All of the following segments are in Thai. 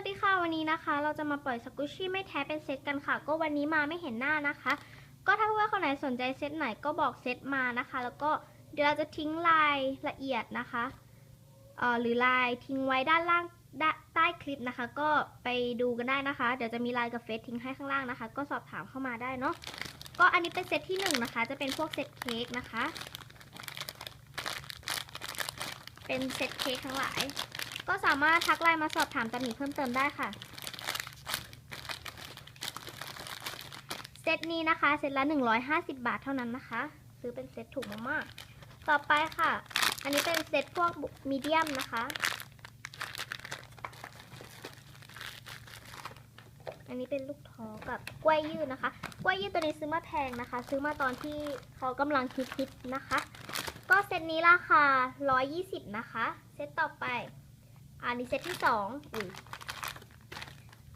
วัสดีค่ะวันนี้นะคะ เราจะมาปล่อยสกุชชี่ไม่แท้เป็นเซตกันค่ะ ก็วันนี้มาไม่เห็นหน้านะคะ ก็ถ้าเพื่อนคนไหนสนใจเซตไหนก็บอกเซตมานะคะ แล้วก็เดี๋ยวเราจะทิ้งลายละเอียดนะคะเอ่อหรือลายทิ้งไว้ด้านล่างใต้คลิปนะคะ ก็ไปดูกันได้นะคะ เดี๋ยวจะมีลายกับเฟซทิ้งให้ข้างล่างนะคะ ก็สอบถามเข้ามาได้เนาะก็อันนี้เป็นเซตที่หนึ่งนะคะ จะเป็นพวกเซตเค้กนะคะ เป็นเซตเค้กทั้งหลาย ก็สามารถทักไลน์มาสอบถามตำหนิเพิ่มเติมได้ค่ะ เซตนี้นะคะ เซตละ 150 บาทเท่านั้นนะคะ ซื้อเป็นเซตถูกมากๆ ต่อไปค่ะ อันนี้เป็นเซตพวกมีเดียมนะคะ อันนี้เป็นลูกท้อกับกล้วยยืดนะคะ กล้วยยืดตัวนี้ซื้อมาแพงนะคะ ซื้อมาตอนที่เขากำลังฮิตๆนะคะก็เซตนี้ราคา 120 นะคะ เซตต่อไป อันนี้เซตที่สองอุ้ย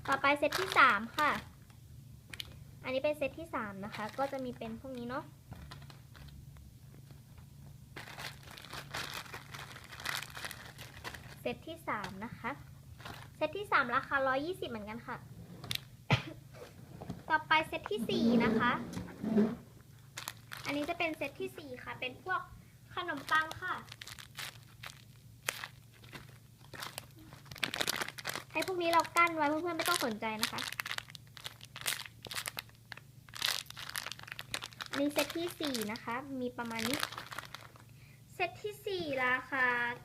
ต่อไปเซตที่สามค่ะ อันนี้เป็นเซตที่สามนะคะ ก็จะมีเป็นพวกนี้เนาะ เซตที่สามนะคะ เซตที่สามราคาร้อยี่สิบเหมือนกันค่ะ ต่อไปเซตที่สี่นะคะ อันนี้จะเป็นเซตที่สี่ค่ะ เป็นพวกขนมปังค่ะ ให้พวกนี้เรากั้นไว้เพื่อนๆไม่ต้องสนใจนะคะอันนี้เซตที่ 4 นะคะ มีประมาณนี้ เซตที่ 4 ราค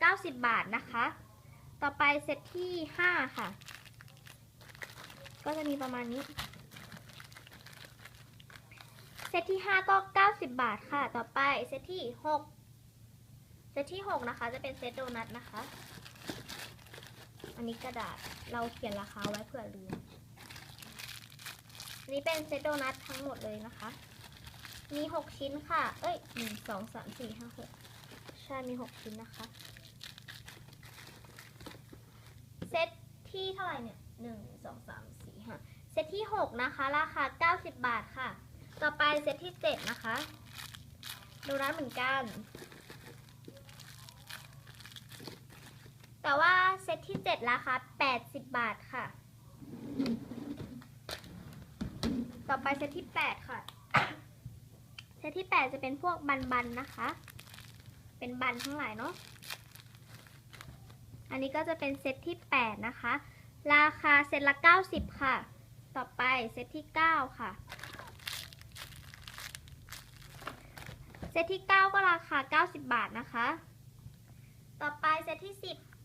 า 90 บาทนะคะ ต่อไปเซตที่ 5 ค่ะ ก็จะมีประมาณนี้ เซตที่ 5 ก็ 90 บาทค่ะ ต่อไปเซตที่ 6 เซตที่ 6 นะคะ จะเป็นเซตโดนัทนะคะ อันนี้กระดาษเราเขียนราคาไว้เผื่อลืมอันนี้เป็นเซตโดนัททั้งหมดเลยนะคะ มีหกชิ้นค่ะ เอ้ยหนึ่งสองสามสี่ห้าหกใช่มีหกชิ้นนะคะ เซตที่เท่าไหร่เนี่ยหนึ่งสองสามสี่ห้าเซตที่หกนะคะ ราคาเก้าสิบบาทค่ะ ต่อไปเซตที่เจ็ดนะคะ โดนัทเหมือนกัน แต่ว่าเซตที่ 7 ราคา80 บาทค่ะ ต่อไปเซตที่ 8 ค่ะ เซตที่ 8 จะเป็นพวกบันๆนะคะ เป็นบันทั้งหลายเนาะ อันนี้ก็จะเป็นเซตที่ 8 นะคะ ราคาเซตละ 90 ค่ะ ต่อไปเซตที่ 9 ค่ะ เซตที่ 9 ก็ราคา 90 บาทนะคะ ต่อไปเซตที่ 10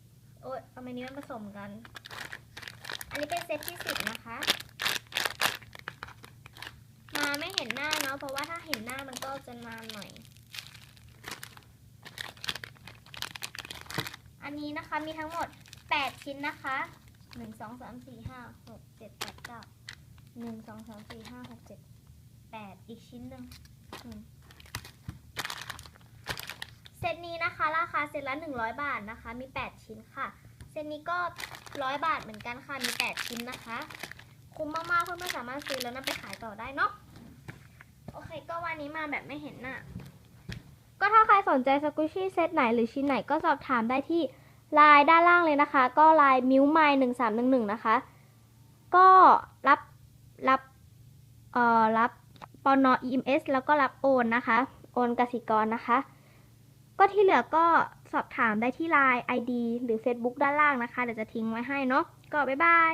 โอ๊ยทำไมนี้มันผสมกัน อันนี้เป็นเซตที่สิบนะคะ มาไม่เห็นหน้าเนาะ เพราะว่าถ้าเห็นหน้ามันก็จะนานหน่อย อันนี้นะคะมีทั้งหมด8ชิ้นนะคะ1 2 3 4 5 6 7 8 9 1 2 3 4 5 6 7 8อีกชิ้นหนึ่งเซตนี้ นะคะ ราคาเซตละ 100 บาทนะคะ มี 8 ชิ้นค่ะ เซตนี้ก็ 100 บาทเหมือนกันค่ะ มี 8 ชิ้นนะคะ คุ้มมากๆเพื่อนๆสามารถซื้อแล้วนำไปขายต่อได้เนาะ โอเค ก็วันนี้มาแบบไม่เห็นหน้า ก็ถ้าใครสนใจสกุชชี่เซตไหนหรือชิ้นไหนก็สอบถามได้ที่ไลน์ด้านล่างเลยนะคะ ก็ไลน์มิวไมหนึ่งสามหนึ่งหนึ่งนะคะ ก็รับรับเอ่อรับปอนอ EMS แล้วก็รับโอนนะคะ โอนกสิกรนะคะ ก็ที่เหลือก็สอบถามได้ที่ไลน์ ID หรือ Facebook ด้านล่างนะคะ เดี๋ยวจะทิ้งไว้ให้เนาะก็บ๊ายบาย